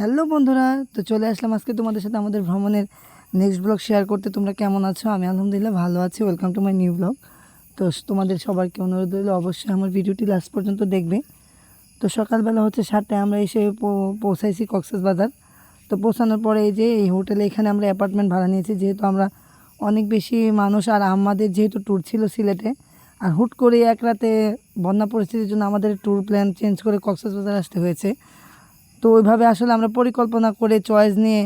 Hello বন্ধুরা, তো চলে আসলাম আজকে তোমাদের সাথে আমাদের ভ্রমণের নেক্সট ব্লগ শেয়ার করতে। তোমরা কেমন আছো? আমি আলহামদুলিল্লাহ ভালো আছি। Welcome to my new blog তো তোমাদের সবাইকে অনুরোধ রইল অবশ্যই আমার ভিডিওটি লাস্ট পর্যন্ত দেখবে। তো সকালবেলা হচ্ছে সাতটায় আমরা এসে পৌঁছাইছি কক্সেস বাজার তো পৌঁছানোর পরে এই যে এই হোটেলে এখানে আমরা অ্যাপার্টমেন্ট ভাড়া নিয়েছি। যেহেতু আমরা অনেক বেশি মানুষ আর আমাদের যেহেতু ট্যুর ছিল সিলেটে, আর হুট করে এক রাতে বন্যা পরিস্থিতির জন্য আমাদের ট্যুর প্ল্যান চেঞ্জ করে কক্সেস বাজার আসতে হয়েছে। তো ওইভাবে আসলে আমরা পরিকল্পনা করে চয়েস নিয়ে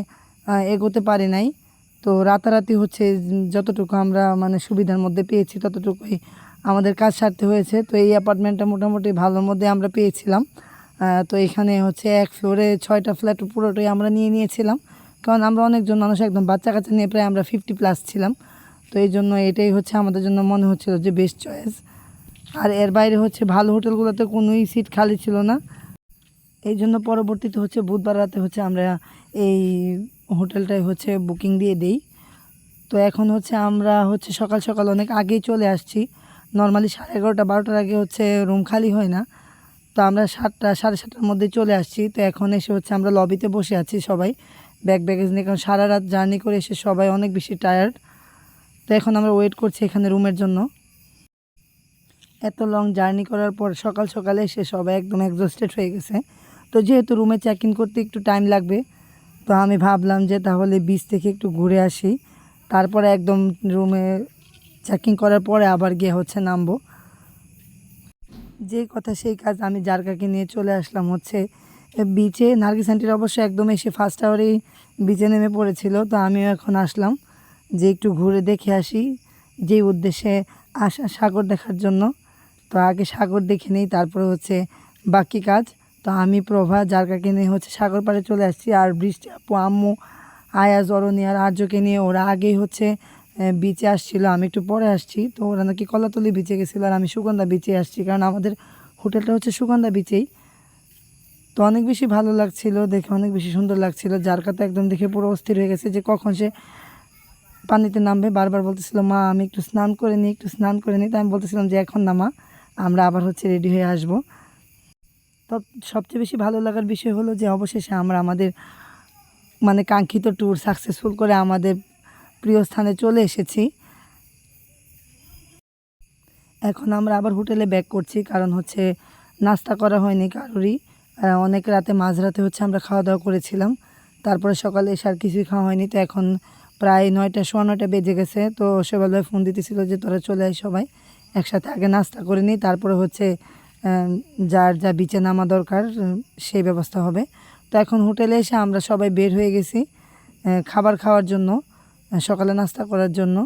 এগোতে পারি নাই। তো রাতারাতি হচ্ছে যতটুকু আমরা মানে সুবিধার মধ্যে পেয়েছি ততটুকুই আমাদের কাজ সারতে হয়েছে। তো এই অ্যাপার্টমেন্টটা মোটামুটি ভালোর মধ্যে আমরা পেয়েছিলাম। তো এখানে হচ্ছে এক ফ্লোরে ছয়টা ফ্ল্যাট পুরোটাই আমরা নিয়ে নিয়েছিলাম। কারণ আমরা অনেকজন মানুষ, একদম বাচ্চা কাচ্চা নিয়ে প্রায় আমরা ফিফটি প্লাস ছিলাম। তো এই জন্য এটাই হচ্ছে আমাদের জন্য মনে হচ্ছিল যে বেস্ট চয়েস আর এর বাইরে হচ্ছে ভালো হোটেলগুলোতে কোনোই সিট খালি ছিল না। এই জন্য পরবর্তীতে হচ্ছে বুধবার রাতে হচ্ছে আমরা এই হোটেলটায় হচ্ছে বুকিং দিয়ে দেই। তো এখন হচ্ছে আমরা হচ্ছে সকাল সকাল অনেক আগেই চলে আসছি। নর্মালি সাড়ে এগারোটা, বারোটার আগে হচ্ছে রুম খালি হয় না। তো আমরা সাতটা, সাড়ে সাতটার মধ্যে চলে আসছি। তো এখন এসে হচ্ছে আমরা লবিতে বসে আছি সবাই। ব্যাগ ব্যাগেজ নিয়ে, কারণ সারা রাত জার্নি করে এসে সবাই অনেক বেশি টায়ার্ড তো এখন আমরা ওয়েট করছি এখানে রুমের জন্য। এত লং জার্নি করার পর সকাল সকালে এসে সবাই একদম এক্সস্টেড হয়ে গেছে। তো যেহেতু রুমে চেক ইন করতে একটু টাইম লাগবে, তো আমি ভাবলাম যে তাহলে বিচ থেকে একটু ঘুরে আসি। তারপরে একদম রুমে চেকিং করার পরে আবার গিয়ে হচ্ছে নামবো। যে কথা সেই কাজ আমি জারকাকে নিয়ে চলে আসলাম হচ্ছে বিচে নার্গিস আন্টির অবশ্য একদম এসে ফার্স্ট আওয়ারেই বিচে নেমে পড়েছিল, তো আমিও এখন আসলাম যে একটু ঘুরে দেখে আসি, যেই উদ্দেশ্যে আসা সাগর দেখার জন্য। তো আগে সাগর দেখে নিই, তারপরে হচ্ছে বাকি কাজ। তো আমি প্রভা জারকাকে নিয়ে হচ্ছে সাগর পাড়ে চলে আসছি আর বৃষ্টি, আপু, আম্মু আয়াজ অরণি আর আর্যকে নিয়ে ওরা আগেই হচ্ছে বিচে আসছিল। আমি একটু পরে আসছি। তো ওরা নাকি কলাতলি বিচে গেছিল আর আমি সুগন্ধা বিচে আসছি কারণ আমাদের হোটেলটা হচ্ছে সুগন্ধা বিচেই তো অনেক বেশি ভালো লাগছিল, দেখে অনেক বেশি সুন্দর লাগছিল। জারকা তো একদম দেখে পুরো অস্থির হয়ে গেছে যে কখন সে পানিতে নামবে। বারবার বলতেছিল, মা, আমি একটু স্নান করে নিই, একটু স্নান করে নিই। তো আমি বলতেছিলাম যে, এখন না মা আমরা আবার হচ্ছে রেডি হয়ে আসব। সবচেয়ে বেশি ভালো লাগার বিষয় হলো যে, অবশেষে আমরা আমাদের মানে কাঙ্ক্ষিত ট্যুর সাকসেসফুল করে আমাদের প্রিয় স্থানে চলে এসেছি। এখন আমরা আবার হোটেলে ব্যাক করছি, কারণ হচ্ছে নাস্তা করা হয়নি কারোরই। অনেক রাতে মাঝরাতে হচ্ছে আমরা খাওয়া দাওয়া করেছিলাম। তারপরে সকালে এসে আর কিছুই খাওয়া হয়নি। তো এখন প্রায় নয়টা, সোয়া নয়টা বেজে গেছে। তো সেবেলায় ফোন দিতেছিল যে, তোরা চলে আয় সবাই, একসাথে আগে নাস্তা করে নিই তারপরে হচ্ছে যার যা বিচে নামা দরকার সেই ব্যবস্থা হবে। তো এখন হোটেলে এসে আমরা সবাই বের হয়ে গেছি খাবার খাওয়ার জন্য সকালে নাস্তা করার জন্য।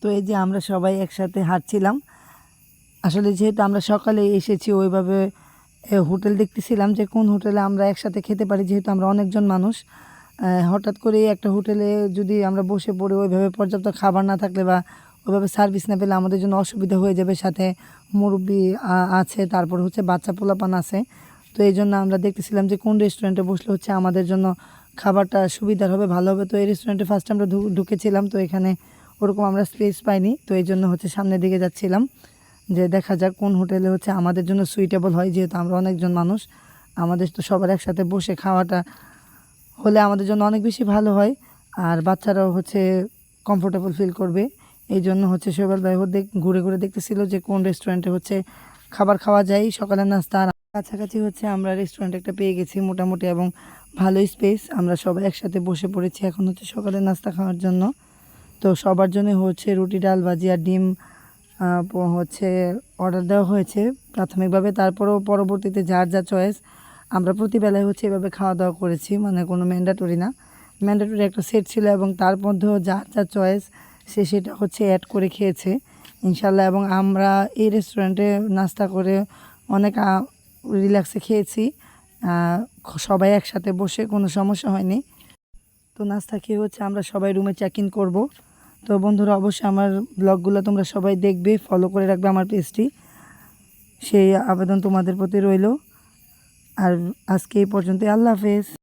তো এই যে আমরা সবাই একসাথে হাঁটছিলাম, আসলে যেহেতু আমরা সকালে এসেছি, ওইভাবে হোটেল দেখতেছিলাম যে কোন হোটেলে আমরা একসাথে খেতে পারি, যেহেতু আমরা অনেকজন মানুষ হঠাৎ করে একটা হোটেলে যদি আমরা বসে পড়ে, ওইভাবে পর্যাপ্ত খাবার না থাকলে বা ওইভাবে সার্ভিস না পেলে আমাদের জন্য অসুবিধা হয়ে যাবে সাথে মুরব্বি আছে, তারপর হচ্ছে বাচ্চা পোলাপান আছে। তো এই জন্য আমরা দেখতেছিলাম যে কোন রেস্টুরেন্টে বসলে হচ্ছে আমাদের জন্য খাবারটা সুবিধার হবে, ভালো হবে। তো এই রেস্টুরেন্টে ফার্স্ট আমরা ঢুকেছিলাম, তো এখানে ওরকম আমরা স্পেস পাইনি। তো এই জন্য হচ্ছে সামনের দিকে যাচ্ছিলাম, যে দেখা যাক কোন হোটেলে হচ্ছে আমাদের জন্য সুইটেবল হয়, যেহেতু আমরা অনেকজন মানুষ। আমাদের তো সবার একসাথে বসে খাওয়াটা হলে আমাদের জন্য অনেক বেশি ভালো হয়, আর বাচ্চারাও হচ্ছে কমফোর্টেবল ফিল করবে। এই জন্য হচ্ছে শৈবাল দেখ ঘুরে ঘুরে দেখতেছিল যে কোন রেস্টুরেন্টে হচ্ছে খাবার খাওয়া যায়। সকালের নাস্তা আর কাছাকাছি হচ্ছে আমরা রেস্টুরেন্ট একটা পেয়ে গেছি মোটামুটি এবং ভালোই স্পেস আমরা সবাই একসাথে বসে পড়েছি এখন হচ্ছে সকালের নাস্তা খাওয়ার জন্য। তো সবার জন্য হচ্ছে রুটি, ডাল, ভাজি আর ডিম হচ্ছে অর্ডার দেওয়া হয়েছে প্রাথমিকভাবে। তারপরেও পরবর্তীতে যার যা চয়েস আমরা প্রতিবেলায় হচ্ছে এভাবে খাওয়া দাওয়া করেছি। মানে কোনো ম্যান্ডাটরি না। ম্যান্ডাটরি একটা সেট ছিল এবং তার মধ্যেও যার যা চয়েস সে সেটা হচ্ছে অ্যাড করে খেয়েছে। ইনশাল্লাহ এবং আমরা এই রেস্টুরেন্টে নাস্তা করে অনেক রিল্যাক্সে খেয়েছি। সবাই একসাথে বসে কোনো সমস্যা হয়নি। তো নাস্তা খেয়ে হচ্ছে আমরা সবাই রুমে চেক ইন করব। তো বন্ধুরা, অবশ্যই আমার ব্লগগুলো তোমরা সবাই দেখবে ফলো করে রাখবে আমার পেজটি সেই আবেদন তোমাদের প্রতি রইল। আর আজকে এই পর্যন্ত আল্লাহ হাফেজ।